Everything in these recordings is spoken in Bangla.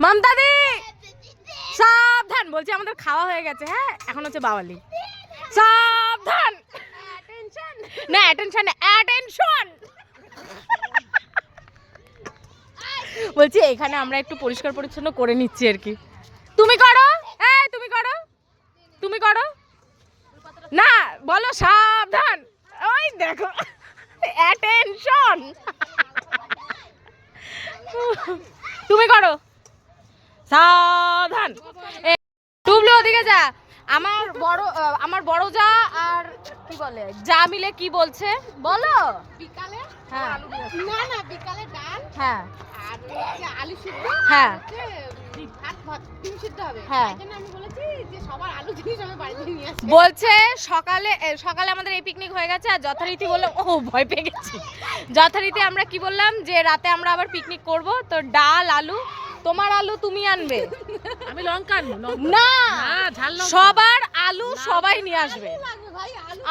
মামতাদি! সাবধান! বলছি আমাদের খাওয়া হয়ে গেছে হ্যাঁ? এখন হচ্ছে বাওয়ালি। সাবধান! না অ্যাটেনশন অ্যাটেনশন বলছি এখানে আমরা একটু পরিষ্কার পরিচ্ছন্ন করে নিচ্ছি আর কি। তুমি করো! এই তুমি করো! তুমি করো! না বলো সাবধান! ওই দেখো অ্যাটেনশন তুমি করো! সাবধান। এ, ওদিকে যা। আমার বড় আমার বড় যা আর কি বলে যা মিলে কি বলছে বলো। বিকালে হ্যাঁ। না না বিকালে ডাল হ্যাঁ। আর আলু সিদ্ধ হ্যাঁ। হচ্ছে ভাত ভাত ডিম সিদ্ধ হবে। হ্যাঁ। তাই জন্য আমি বলেছি যে সবার আলু জিনিস আমি বাড়ি থেকে নিয়ে আসি বলছে সকালে সকালে আমাদের এই পিকনিক হয়ে গেছে আর যথারীতি বললাম ও ভয় পেয়ে গেছি। যথারীতি আমরা কি বললাম যে রাতে আমরা আবার পিকনিক করব। তো ডাল আলু তোমার আলু তুমি আনবে। আমি লঙ্কা না সবার আলু সবাই নিয়ে আসবে।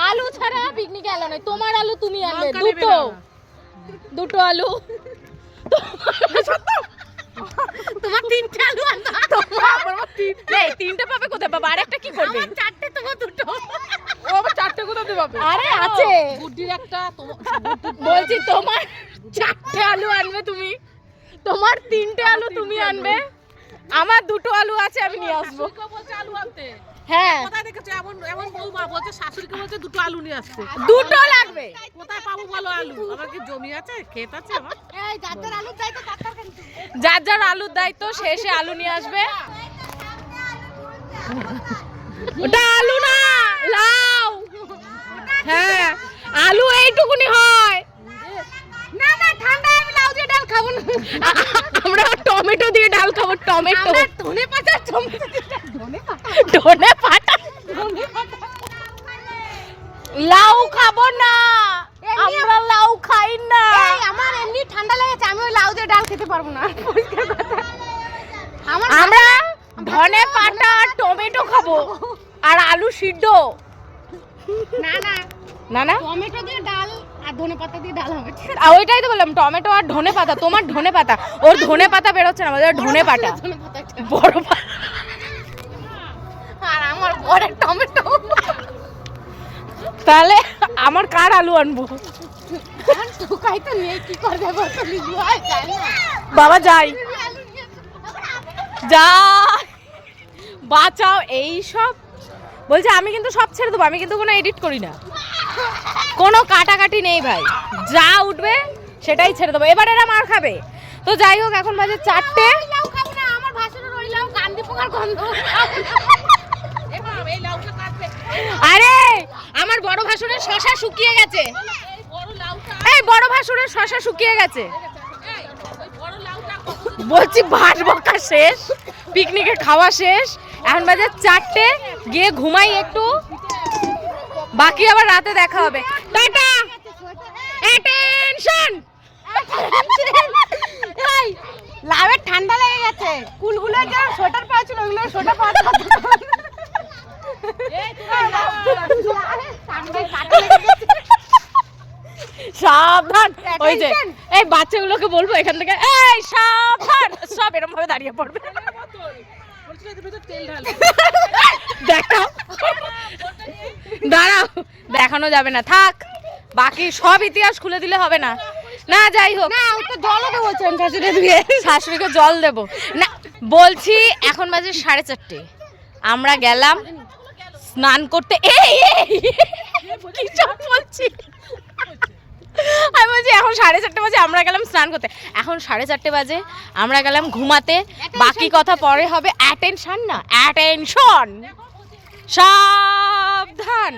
আলু ছাড়া পিকনিকে এলো নয় তোমার আলু তুমি আনবে। দুটো। দুটো আলু। তোমার তিনটে আলু আনবা এই তিনটে পাবে কোথায় বাবা আরেকটা কি করবে চারটে তোমার দুটো। ও আবার চারটে কোথা দিয়ে পাবে? আরে আছে। একটা তোমার বলছি তোমার চারটে আলু আনবে তুমি। তোমার তিনটে আলু তুমি আনবে? আমার দুটো আলু আছে আমি নিয়ে আসব। আলু আনতে। হ্যাঁ। কোথায় দেখেছ? এমন এমন বৌমা বলছে শাশুড়িকে বলছে দুটো আলু নিয়ে আসতে। দুটো লাগবে। কোথায় পাবো বলো আলু? আমার কি জমি আছে? ক্ষেত আছে আমার? এই তার তার যার যার আলুর দায়িত্ব সে এসে আলু নিয়ে আসবে। ওটা আলু না লাউ। হ্যাঁ আলু এইটুকুনি হয় না না ঠান্ডা আমি লাউ দিয়ে ডাল খাব না। আমরা টমেটো দিয়ে ডাল খাব টমেটো। আমরা ধনে পাতা টমেটো দিয়ে ধনে পাতা? ধনে পাতা। ধনে পাতা। লাউ খাব না। আমরা লাউ খাই না। আমার এমনি ঠান্ডা লেগেছে আমি ওই লাউ দিয়ে ডাল খেতে পারব না। পরিষ্কার কথা। আমরা ধনে পাতা আর টমেটো খাব। আর আলু সিদ্ধ। না না। না না। টমেটো দিয়ে ডাল ধনে পাতা দিয়ে ডাল হবে ঠিক আছে? ওইটাই তো বললাম টমেটো আর ধনে পাতা তোমার ধনে পাতা। ওর ধনে পাতা বেরোচ্ছে না আমাদের ধনে পাতা। বড় আর আমার বরের টমেটো। তাহলে আমার কার আলু আনব? তো নিয়ে কি করবে বাবা যাই। যা বাঁচাও এই সব। বলছে আমি কিন্তু সব ছেড়ে দেবো আমি কিন্তু কোনো এডিট করি না। কোনো কাটাকাটি নেই ভাই। যা উঠবে সেটাই ছেড়ে দেবো। এবার এরা মার খাবে। তো যাই হোক এখন বাজে চারটে। আরে আমার বড় ভাসুরের শশা শুকিয়ে গেছে। এই বড় ভাসুরের শশা শুকিয়ে গেছে। বলছি ভাত বকা শেষ। পিকনিকে খাওয়া শেষ। এখন বাজে চারটে। গিয়ে ঘুমাই একটু। বাকি আবার রাতে দেখা হবে। টাটা! অ্যাটেনশন এই লাউয়ের ঠান্ডা লেগে গেছে। কুলগুলো যে সোয়েটার পাচ্ছিল ওগুলো সোয়েটার পাওয়া সাবধান। ওই যে এই বাচ্চাগুলোকে বলব এখান থেকে এই সাবধান! সব এরকম ভাবে দাঁড়িয়ে পড়বে। তেল ঢাল দাঁড়াও। দেখানো যাবে না থাক। বাকি সব ইতিহাস খুলে দিলে হবে না। না যাই হোক। না তো জলও দেবো শাশুড়ি দিয়ে। শাশুড়িকে জল দেব। না বলছি এখন বাজে সাড়ে চারটে। আমরা গেলাম স্নান করতে। এই এই, কি সব বলছি? আমি বলছি এখন সাড়ে চারটে বাজে আমরা গেলাম স্নান করতে। এখন সাড়ে চারটে বাজে আমরা গেলাম ঘুমাতে। বাকি কথা পরে হবে। অ্যাটেনশন না অ্যাটেনশন সাবধান।